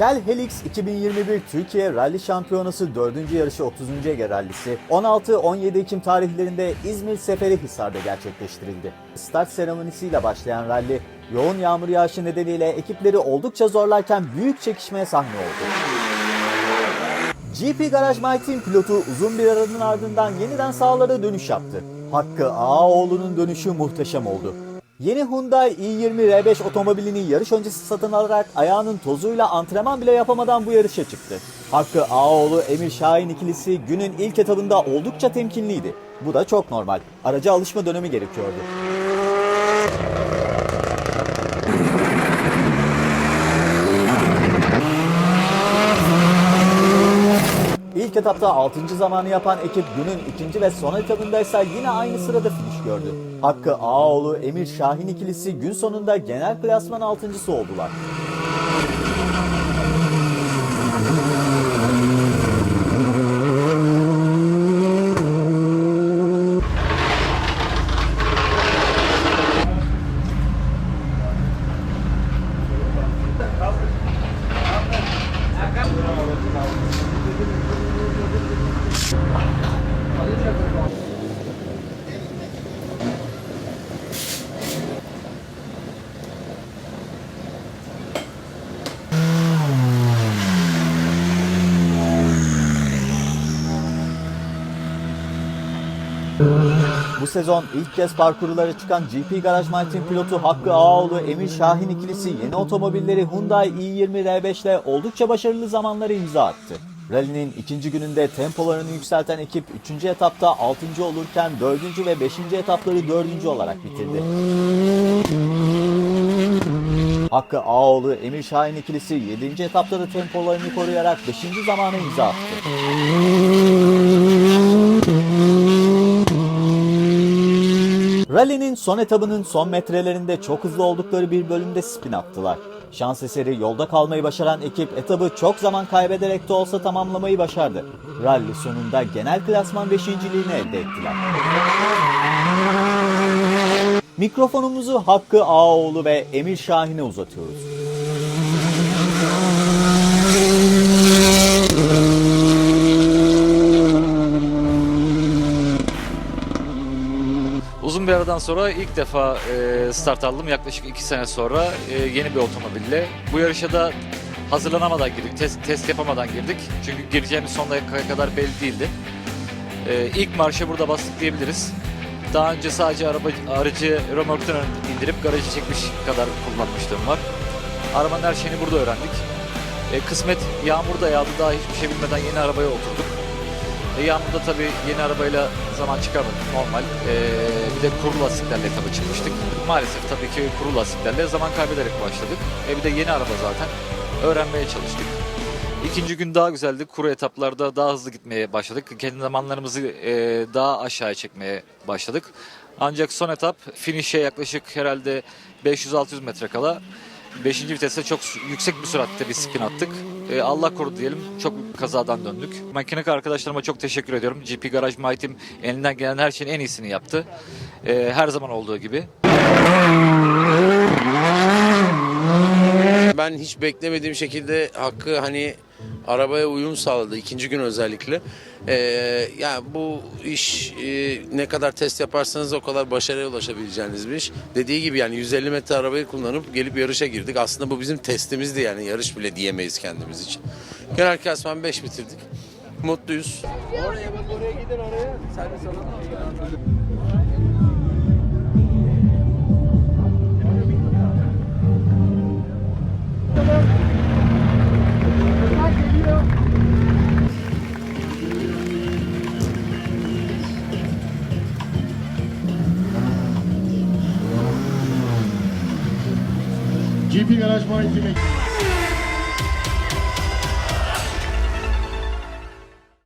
Shell Helix 2021 Türkiye Rally Şampiyonası 4. yarışı 30. Ege Rallisi 16-17 Ekim tarihlerinde İzmir Seferihisar'da gerçekleştirildi. Start seremonisiyle başlayan rally yoğun yağmur yağışı nedeniyle ekipleri oldukça zorlarken büyük çekişmeye sahne oldu. GP Garaj My Team pilotu uzun bir aranın ardından yeniden sahalara dönüş yaptı. Hakkı Ağaoğlu'nun dönüşü muhteşem oldu. Yeni Hyundai i20 R5 otomobilini yarış öncesi satın alarak ayağının tozuyla antrenman bile yapamadan bu yarışa çıktı. Hakkı Ağaoğlu Emir Şahin ikilisi günün ilk etabında oldukça temkinliydi. Bu da çok normal. Araca alışma dönemi gerekiyordu. İlk etapta 6. zamanı yapan ekip günün ikinci ve son etabında ise yine aynı sırada finish gördü. Hakkı Ağaoğlu, Emir Şahin ikilisi gün sonunda genel klasman 6.sı oldular. Bu sezon ilk kez parkurlara çıkan GP Garaj Team pilotu Hakkı Ağaoğlu, Emir Şahin ikilisi yeni otomobilleri Hyundai i20 R5 ile oldukça başarılı zamanları imza attı. Rally'nin ikinci gününde tempolarını yükselten ekip 3. etapta 6. olurken 4. ve 5. etapları 4. olarak bitirdi. Hakkı Ağaoğlu, Emir Şahin ikilisi 7. etapta da tempolarını koruyarak 5. zamana imza attı. Rally'nin son etabının son metrelerinde çok hızlı oldukları bir bölümde spin attılar. Şans eseri yolda kalmayı başaran ekip etabı çok zaman kaybederek de olsa tamamlamayı başardı. Rally sonunda genel klasman beşinciliğini elde ettiler. Mikrofonumuzu Hakkı Ağaoğlu ve Emir Şahin'e uzatıyoruz. Uzun bir aradan sonra ilk defa e, start aldım. Yaklaşık iki sene sonra e, yeni bir otomobille. Bu yarışa da hazırlanamadan girdik, test, test yapamadan girdik. Çünkü gireceğimiz son dakikaya kadar belli değildi. E, ilk marşa burada bastık diyebiliriz. Daha önce sadece araba, aracı römorktan indirip garajı çekmiş kadar kullanmışlığım var. Arabanın her şeyini burada öğrendik. E, kısmet yağmur da yağdı daha hiçbir şey bilmeden yeni arabaya oturduk. E, yağmurda tabii yeni arabayla zaman çıkarmadık normal. E, bir de kuru lastiklerle tabii çıkmıştık. Maalesef tabii ki kuru lastiklerle zaman kaybederek başladık. E, bir de yeni araba zaten. Öğrenmeye çalıştık. İkinci gün daha güzeldi. Kuru etaplarda daha hızlı gitmeye başladık. Kendi zamanlarımızı e, daha aşağıya çekmeye başladık. Ancak son etap finish'e yaklaşık herhalde 500-600 metre kala 5. viteste çok yüksek bir süratte bir spin attık. E, Allah korudu diyelim. Çok kazadan döndük. Mekanik arkadaşlarıma çok teşekkür ediyorum. GP Garaj My elinden gelen her şeyin en iyisini yaptı. E, her zaman olduğu gibi. Ben hiç beklemediğim şekilde Hakkı hani arabaya uyum sağladı ikinci gün özellikle. Ee, yani bu iş e, ne kadar test yaparsanız o kadar başarıya ulaşabileceğiniz bir iş. Dediği gibi yani 150 metre arabayı kullanıp gelip yarışa girdik. Aslında bu bizim testimizdi yani yarış bile diyemeyiz kendimiz için. Genel klasman 5 bitirdik. Mutluyuz. Oraya bak oraya gidin oraya. Servis GP Garaj My Team